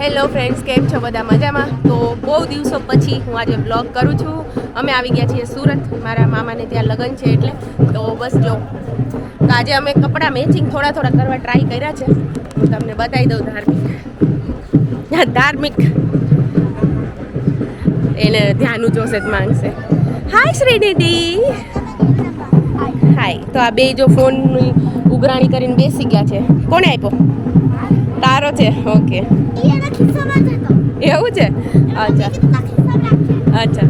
Hello friends કેમ છો બધા મજામાં? તો બહુ દિવસો પછી હું આજે બ્લોગ કરું છું. અમે આવી ગયા છીએ સુરત, મારા મામાને ત્યાં લગ્ન છે એટલે. તો બસ જો, તો આજે અમે કપડાં મેચિંગ થોડા થોડા કરવા ટ્રાય કર્યા છે. હું તમને બતાવી દઉં ધાર્મિક. ધાર્મિક. એને ધ્યાનું જોશે જ માંગશે. હાય શ્રીનિધિ હાય તો આ બે જો ફોનની ઉઘરાણી કરીને બેસી ગયા છે. કોને આપ્યો? તારો છે? ઓકે. એવું છે? અચ્છા. અચ્છા.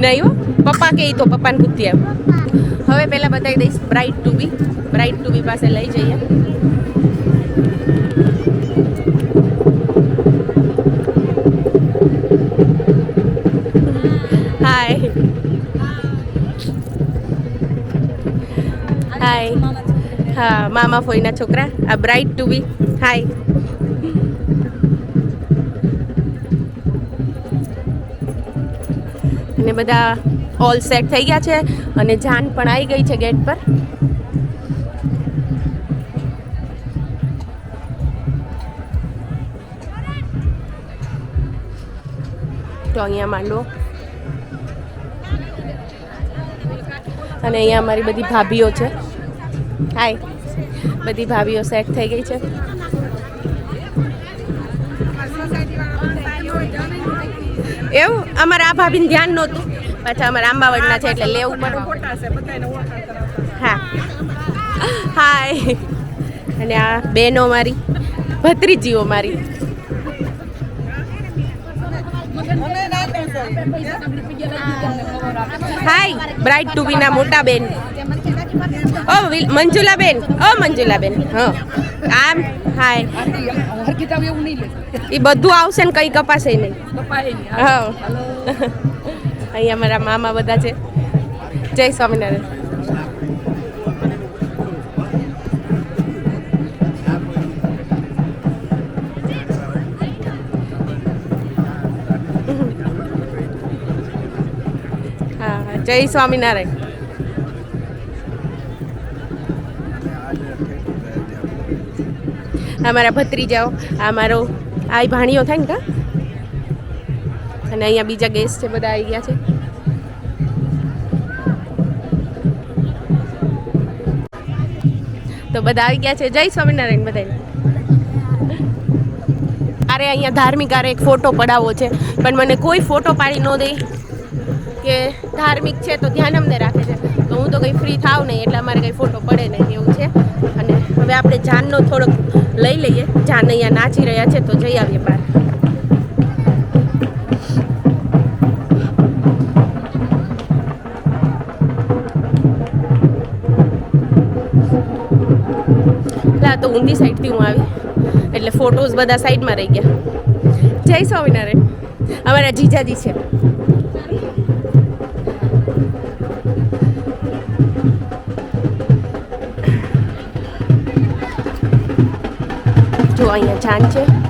નહીં હો. પપ્પા કે તો પપ્પાને પૂછતી એમ. હવે પહેલાં બતાવી દઈશ. Bright to be bright to be પાસે લઈ જઈએ. હા, મામા ફોઈના છોકરા, આ બ્રાઇટ ટુ બી હાય અને બધા ઓલ સેટ થઈ ગયા છે અને જાન પણ આવી ગઈ છે ગેટ પર. તો અહીંયા માંડો. અને અહીંયા અમારી બધી ભાભીઓ છે. હાય બધી ભાભીઓ સેટ થઈ ગઈ છે. એવું? અમારે આ ભાભીને ધ્યાન નહોતું. પાછા અમારા આંબાવડના છે એટલે લેવું પડે. હા. હાય અને આ બેનો મારી, ભત્રીજીઓ મારી. હાય બ્રાઇટ ટુ બીના મોટા બેન. ઓ મંજુલાબેન. ઓ, મંજુલાબેન. હા. આમ, હાય. એ બધું આવશે ને કંઈ કપાશે નહીં. હા. અહીંયા મારા મામા બધા છે. જય સ્વામિનારાયણ. જય સ્વામિનારાયણ. આ મારા ભત્રીજાઓ, આ મારો, આ ભાણીઓ થાય ને કા? અને અહીંયા બીજા ગેસ્ટ છે, બધા આવી ગયા છે. તો બધા આવી ગયા છે. જય સ્વામિનારાયણ બધાને. અરે અહીંયા ધાર્મિક આરે એક ફોટો પડાવવો છે, પણ મને કોઈ ફોટો પાડી ન દે કે ધાર્મિક છે તો ધ્યાન અમને રાખે છે. તો હું તો કંઈ ફ્રી થાવ નહીં, એટલે અમારે કંઈ ફોટો પડે નહીં, એવું છે. હવે આપણે જાનનો થોડોક લઈ લઈએ. જાન અહીંયા નાચી રહ્યા છે, તો જઈ આવીએ બહાર. તો ઊંધી સાઈડથી હું આવી. એટલે ફોટોઝ બધા સાઈડમાં રહી ગયા. જય સ્વામિનારાયણ. અમારા જીજાજી છે. જો અહીંયા જાન છે?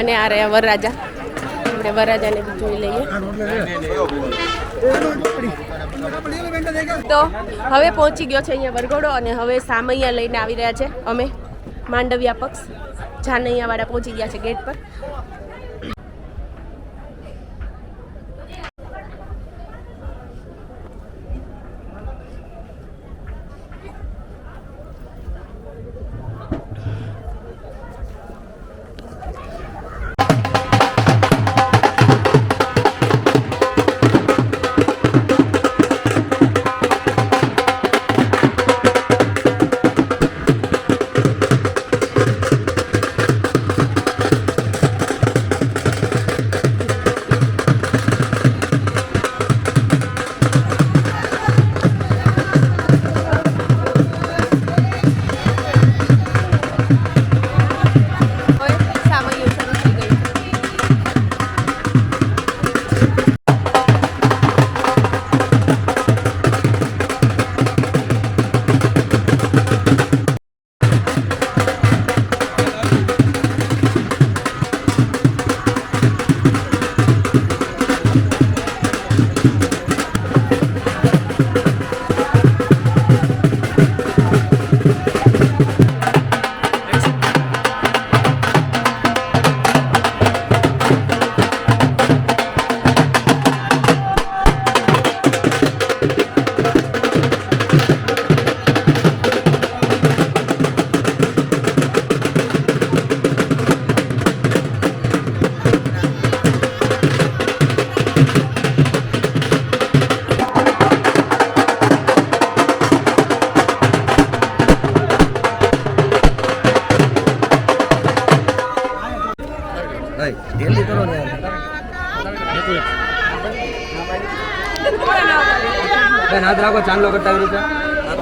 અને આ રહ્યા વરરાજા. આપણે વરરાજાને જોઈ લઈએ. તો હવે પહોંચી ગયો છે અહીંયા વરઘોડો અને હવે સામૈયા લઈને આવી રહ્યા છે. અમે માંડવિયા પક્ષ. જાનૈયા વાળા પહોંચી ગયા છે ગેટ પર.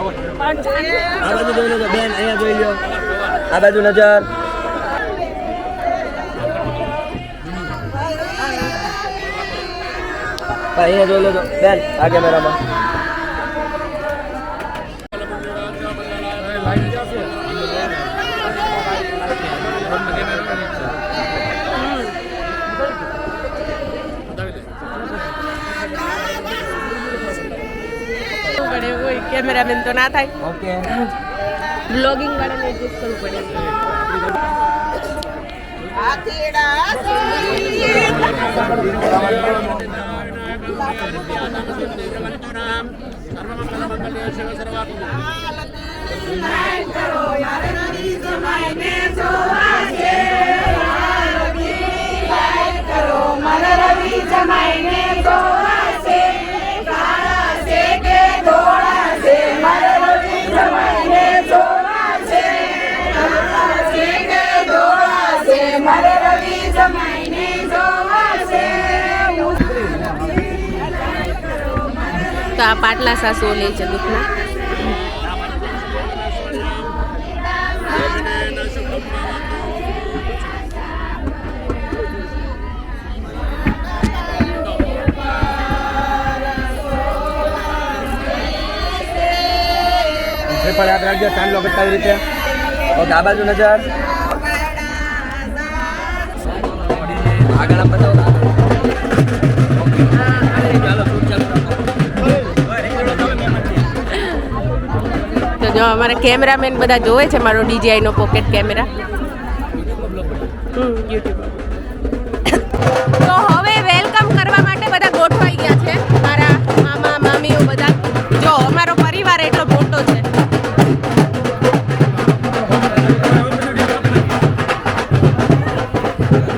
આ બાજુ જોઈ લેજો, બેન, અહીંયા જોઈ લ્યો. આ બાજુ નજર. અહીંયા જોઈ લેજો. બેન, આ કેમેરામાં. કેમેરામેન તો ના થાય ઓકે બ્લોગિંગ વાળાને એડજસ્ટ કરવું પડે તો આ પાટલા સાસુ લે છે દુઃખના શ્રીફળ યાદ રાખજો ચાંદલો કરતા આવી રીતે ઓકે આ બાજુ નજર આગળ આમ બતાવો જો અમારા કેમેરામેન બધા જોવે છે, મારો ડીજીઆઈનો પોકેટ કેમેરા તો હવે વેલકમ કરવા માટે બધા ગોઠવાઈ ગયા છે, મારા મામા, મામીઓ બધા. જો, અમારો પરિવાર એટલો મોટો છે.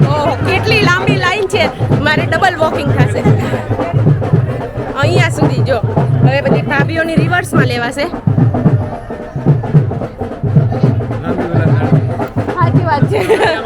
ઓહો, કેટલી લાંબી લાઈન છે. મારે ડબલ વોકિંગ થશે. અહીંયા સુધી, જો. હવે બધી ભાભીઓની રિવર્સમાં લેવાશે. Yeah.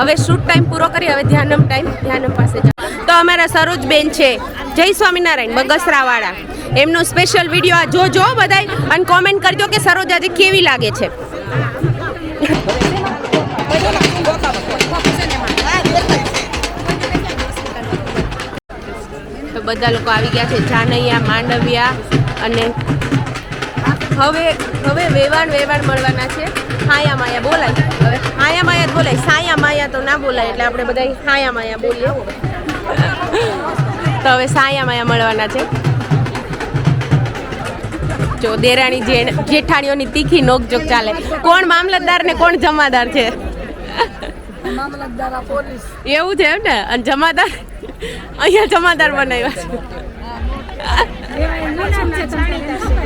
હવે શૂટ ટાઈમ પૂરો કરી હવે ધ્યાનમ ટાઈમ ધ્યાનમ પાસે જાઓ. તો અમારા સરોજબેન છે, જય સ્વામિનારાયણ, બગસરાવાળા. એમનો સ્પેશિયલ વીડિયો આ જોજો બધાય, અને કોમેન્ટ કરજો કે સરોજ આજે કેવી લાગે છે. તો બધા લોકો આવી ગયા છે, જાનૈયા, માંડવિયા અને હવે હવે વેવાણ વેવાણ મળવાના છે. હાયા માયા બોલાય. હવે હાયા માયા જ બોલાય. સાયા માયા તો ના બોલાય એટલે આપણે બધા હાયા માયા બોલીએ. તો હવે સાયા માયા મળવાના છે. જો દેરાણી જે જેઠાણીઓની તીખી નોકજોક ચાલે. કોણ મામલતદાર ને કોણ જમાદાર છે? એવું છે એમ ને? અને જમાદાર? અહીંયા જમાદાર બનાવ્યા છે.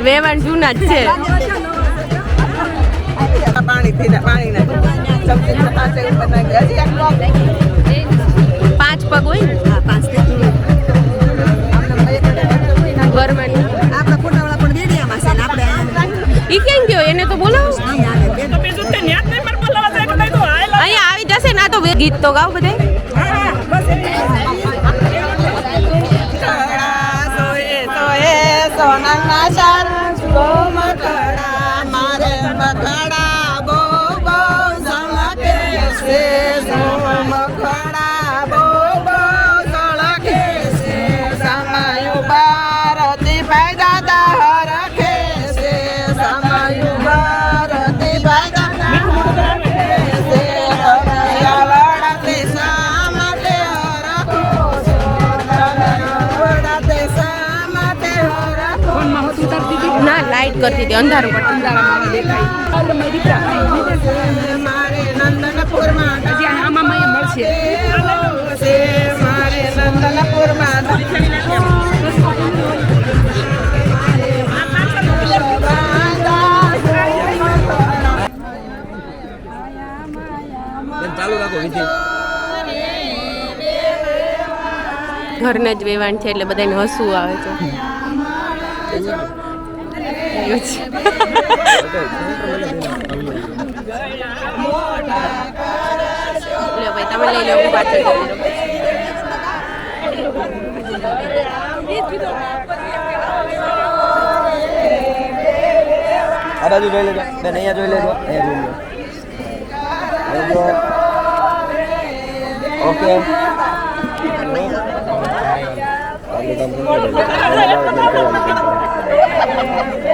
વેવાણ જૂના જ છે. પાંચ પગ હોય ને? આપણે ઈ કેમ ગયો? એને તો બોલાવો. અહીંયા આવી જશે ના તો ગીત તો ગાવ બધા ચાલુ રાખો વિધિ ઘરને જ વેવાણ છે એટલે બધાને હસવું આવે છે. એવું છે. ભાઈ તમે લઈ લો પાછળ. આ બાજુ જોઈ લેજો બેન અહીંયા જોઈ લેજો અહીંયા જોઈ લેજો ઓકે Sorry.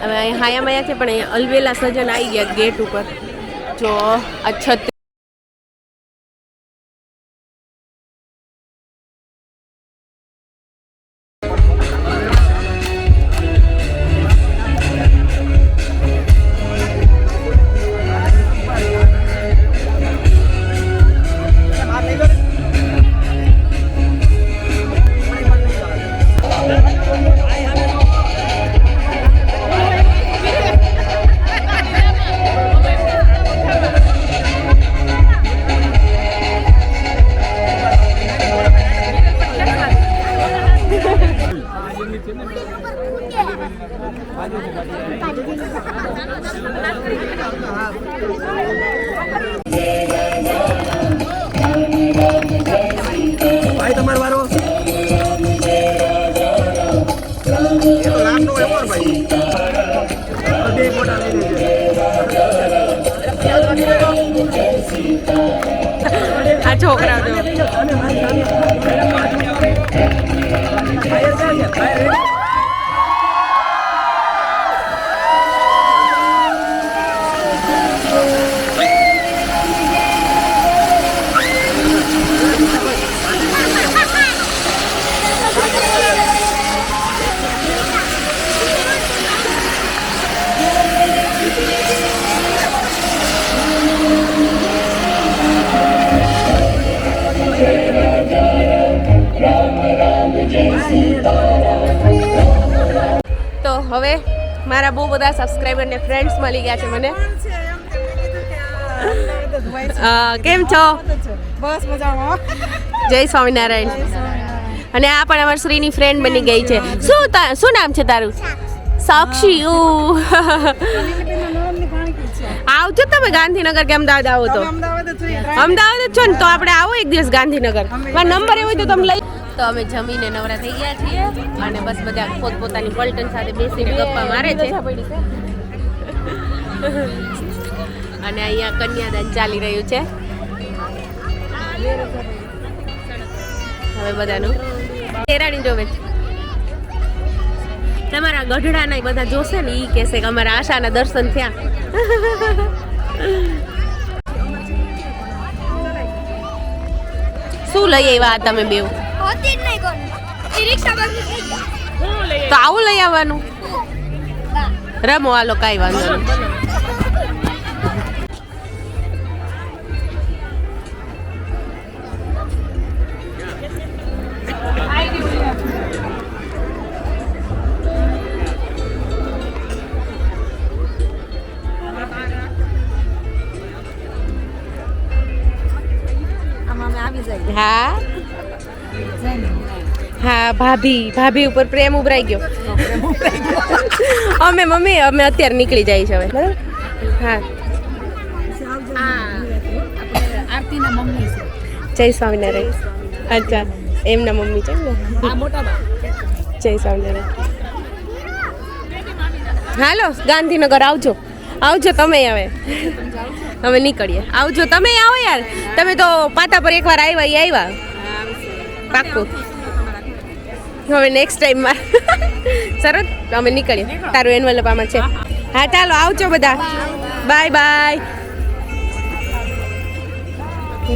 હવે અહીં હાયા માયા છે પણ અહીંયા અલવેલા સજન આવી ગયા ગેટ ઉપર જો આ છત્રી મારા બહુ બધા સબસ્ક્રાઈબર ને ફ્રેન્ડ્સ મળી ગયા છે મને. કેમ છો? બસ મજામાં. જય સ્વામિનારાયણ. અને આ પણ અમારી શ્રીની ફ્રેન્ડ બની ગઈ છે. શું શું નામ છે તારું? સાક્ષી. આવજો તમે ગાંધીનગર કે અમદાવાદ આવો તો. અમદાવાદ જ અમદાવાદ જ છો ને તો આપણે આવો એક દિવસ ગાંધીનગર. મારો નંબર એવો હોય તો તમે લઈ તો અમે જમીને નવરા થઈ ગયા છીએ અને બસ બધા પોતપોતાની પલટન સાથે બેસીને ગપ્પા મારે છે. અને અહીંયા કન્યાદાન ચાલી રહ્યું છે. હવે બધાનું શેરાણી જોવે. છે તમારા ગઢડાના બધા જોશે ને ઈ કહેશે કે અમારા આશાના દર્શન થયા. શું લઈ આવ્યા તમે બેવ? હોતી જ નહીં કોણ એ રિક્ષા બંધ થઈ ગયા તો આવું લઈ આવવાનું? રમો હાલો કાંઈ વાંધો નહીં. હા? હા, ભાભી ભાભી ઉપર પ્રેમ ઉભરાઈ ગયો. અમે મમ્મી, અમે અત્યારે નીકળી જાય છે હવે, બરાબર? હા. જય સ્વામિનારાયણ. અચ્છા, એમના મમ્મી છે ને જય સ્વામિનારાયણ. હાલો, ગાંધીનગર આવજો. આવજો તમે હવે. હવે નીકળીએ. આવજો, તમે આવો યાર. તમે તો પાતા પર એકવાર આવ્યા, એ આવ્યા. પાક્કું. હવે નેક્સ્ટ ટાઈમમાં સરસ અમે નીકળીએ. તારું એન્યુઅલ આમાં છે. હા ચાલો આવજો બધા. બાય બાય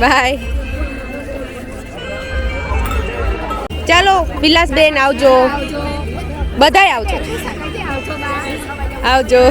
બાય ચાલો વિલાસબેન આવજો. બધાય આવજો. આવજો.